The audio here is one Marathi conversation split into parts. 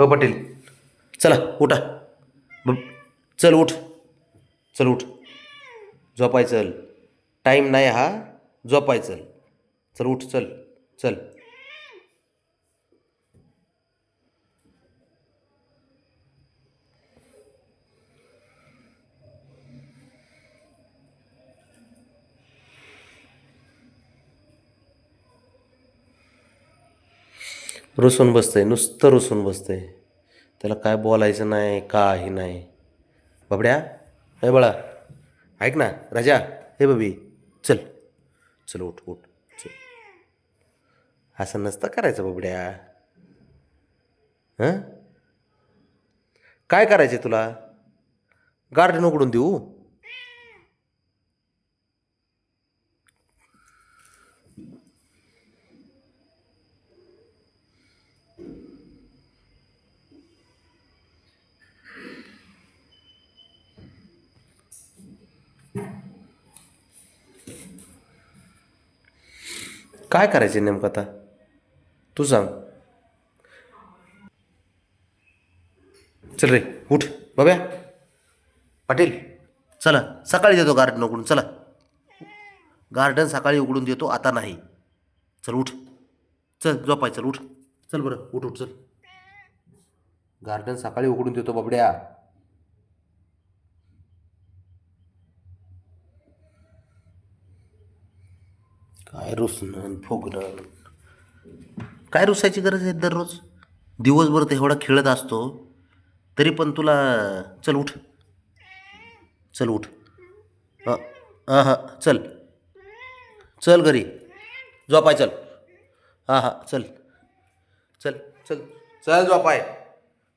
हो पाटील. चला उठा. ब- चल उठ. चल उठ. झोपाय चल. टाईम नाही हा. झोपाय चल. चल उठ चल. चल. रुसून बसतंय नुसतं रुसून बसतंय. त्याला काय बोलायचं नाही काही नाही. बाबड्या हे बाळा ऐक ना राजा हे बबी चल. चल उठ उठ चल. असं नसतं करायचं बाबड्या. हां? काय करायचं तुला? गार्डन उघडून देऊ? काय करायचं नेमकं आता? तू सांग. चल रे उठ. बाब्या. पाटील चला. सकाळी देतो गार्डन उघडून चला. गार्डन सकाळी उघडून देतो आता नाही. चल उठ. चल झोपाय चल उठ. चल बरं उठ उठ चल. गार्डन सकाळी उघडून देतो बाबड्या. काय रुसणं फुगणं. काय रुसायची गरज आहे दररोज? दिवसभर ते एवढा खेळत असतो तरी पण तुला चल उठ. चल उठ. हां हां हां चल. चल घरी. झोपाय चल. हां हां चल. चल चल. चल झोपाय.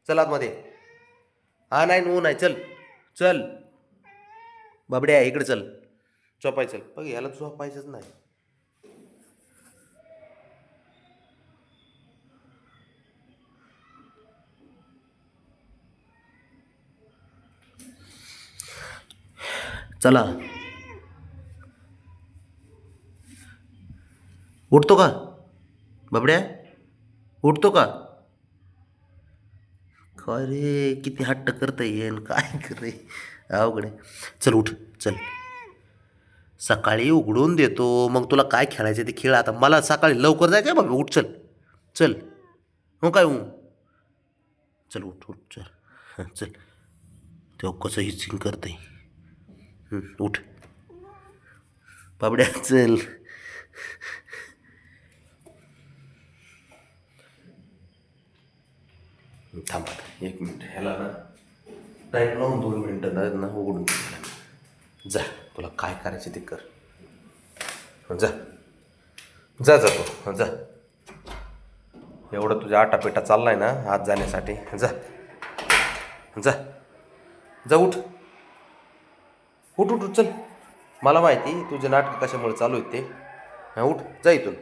चल आतमध्ये. हा नाही नो नाही चल. चल. बाबड्या इकडे चल. झोपाय चल. बघ याला झोपायचंच नाही. चला. उठतो का? बाबड्या? उठतो का? काय रे किती हट्ट करता येईन काय करे? अवघड चल उठ चल. सकाळी उघडून देतो. मग तुला काय खेळायचं ते खेळ. आता मला सकाळी लवकर जाय काय बाबा उठ चल. चल. हो काय हूं? चल उठ उठ चल. चल. तेव्हा कसं हिचिंग करते आहे उठ. बाबड्या चल. थांबा एक मिनिट. ह्याला ना टाईम लावून दोन मिनटं ना उघडून जा तुला काय करायचं ते कर. जा. जा जा तू. जा. एवढं तुझ्या आटापेटा चाललाय ना आज जाण्यासाठी. जा. जा. जा उठ. उठ उठ उठ चल. मला माहिती तुझे नाटक कशामुळे चालू आहेत ते. हां उठ जा इथून.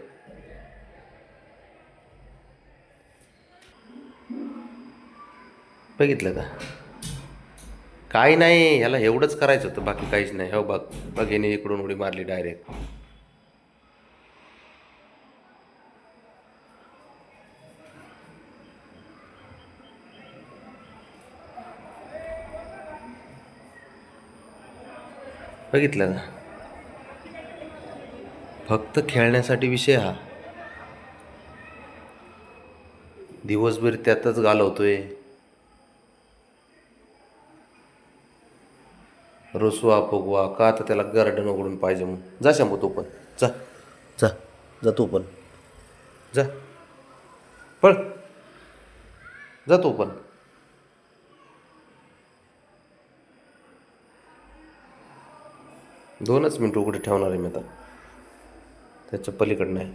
बघितलं का? काही नाही ह्याला एवढंच करायचं होतं बाकी काहीच नाही. हो बघ बघ हिने इकडून उडी मारली डायरेक्ट. बघितलं का फक्त खेळण्यासाठी विषय हा. दिवसभर त्यातच घालवतोय. रुसवा फुगवा का तर त्याला गार्डन उघडून पाहिजे म्हणून? जा शंभू तू पण. जा. जा. जा तू पण. जा. पळ. जा तू पण. दोनच मिनटं उघडे ठेवणार आहे मी आता. त्याच्या पलीकडनं आहे.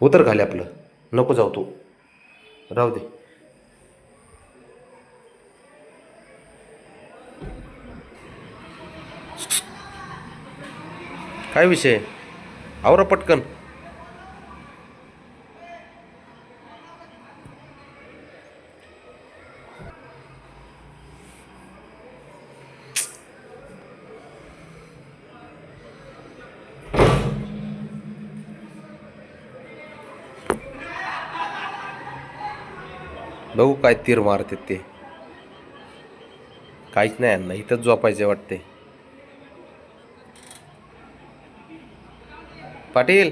उतर खाली आपलं. नको जाऊ तू. राहू दे. काय विषय? आवरा पटकन बघू काय तीर मारतात ते काहीच नाही यांना इथंच झोपायचे वाटते पाटील.